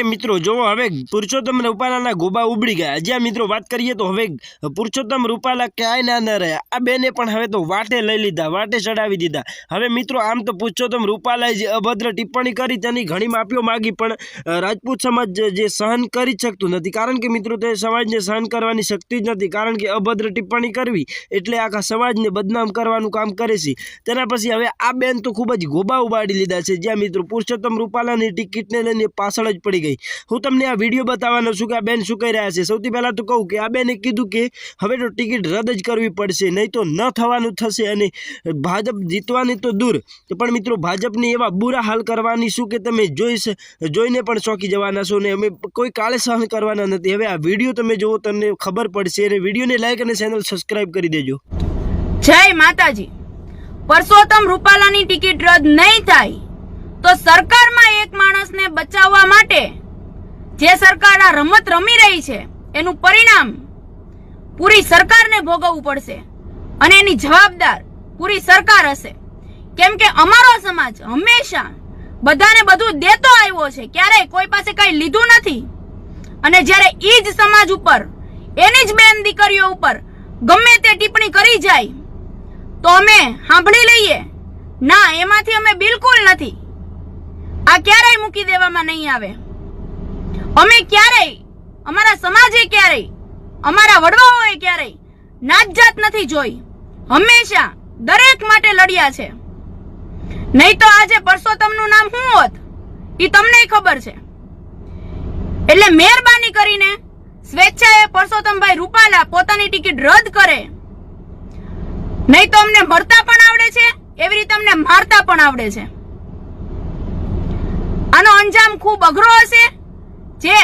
માટે મિત્રો જોવો હવે પુરુષોત્તમ રૂપાલાના ગોબા ઉબડી ગયા. જ્યાં મિત્રો, વાત કરીએ તો હવે પુરુષોત્તમ રૂપાલા ક્યાંય ના ન રહ્યા. આ બેને પણ હવે તો વાટે લઈ લીધા, વાટે ચડાવી દીધા. હવે મિત્રો, આમ તો પુરુષોત્તમ રૂપાલાએ જે અભદ્ર ટિપ્પણી કરી તેની ઘણી માફીઓ માગી, પણ રાજપૂત સમાજ જે સહન કરી શકતું નથી. કારણ કે મિત્રો, તે સમાજને સહન કરવાની શક્તિ જ નથી. કારણ કે અભદ્ર ટિપ્પણી કરવી એટલે આખા સમાજને બદનામ કરવાનું કામ કરે છે. તેના પછી હવે આ બેન તો ખૂબ જ ગોબા ઉબાડી લીધા છે. જ્યાં મિત્રો, પુરુષોત્તમ રૂપાલાની ટિકિટને લઈને પાછળ જ પડી ગઈ. હું તમને આ વીડિયો બતાવવાનો છું કે આ બેન શું કહી રહ્યા છે? સૌથી પહેલાં તો કહું કે આ બેને કીધું કે હવે તો ટિકિટ રદ જ કરવી પડશે, નહીં તો ન થવાનું થશે અને ભાજપ જીતવાની તો દૂર. પણ મિત્રો, ભાજપની એવા બુરા હાલ કરવાની શું કે તમે જોઈ જોઈને પણ ચોંકી જવાના છો ને અમે કોઈ કાળે સહન કરવાના નથી. હવે આ વીડિયો તમે જુઓ, તમને ખબર પડશે અને વિડીયોને લાઈક અને ચેનલ સબસ્ક્રાઈબ કરી દેજો. જય માતાજી. પરસોત્તમ રૂપાલાની ટિકિટ રદ નહીં થાય. તો સરકારમાં એક માણસને બચાવવા માટે જે સરકાર આ રમત રમી રહી છે, એનું પરિણામ પૂરી સરકારને ભોગવવું પડશે અને એની જવાબદાર પૂરી સરકાર હશે. કેમ કે અમારો સમાજ હંમેશા બધાને બધું દેતો આવ્યો છે, ક્યારેય કોઈ પાસે કઈ લીધું નથી. અને જ્યારે ઈ જ સમાજ ઉપર, એની જ બેન દીકરીઓ ઉપર ગમે તે ટિપ્પણી કરી જાય, તો અમે સાંભળી લઈએ, ના, એમાંથી અમે બિલકુલ નથી. આ ક્યારેય મૂકી દેવામાં નહીં આવે. અમે ક્યારેય, અમારા સમાજે ક્યારેય, અમારા વડવાઓએ ક્યારેય નાત જાત નથી જોઈ. હંમેશા દરેક માટે લડ્યા છે. નહીં તો આજે પરસોત્તમનું નામ શું હોત? એ તમને ખબર છે. એટલે મહેરબાની કરીને સ્વેચ્છાએ પરસોત્તમભાઈ રૂપાલા પોતાની ટિકિટ રદ કરે. નહીં તો અમને મળતા પણ આવડે છે, એવી રીતે અમને મારતા પણ આવડે છે. આનો અંજામ ખૂબ અઘરો હશે? જે?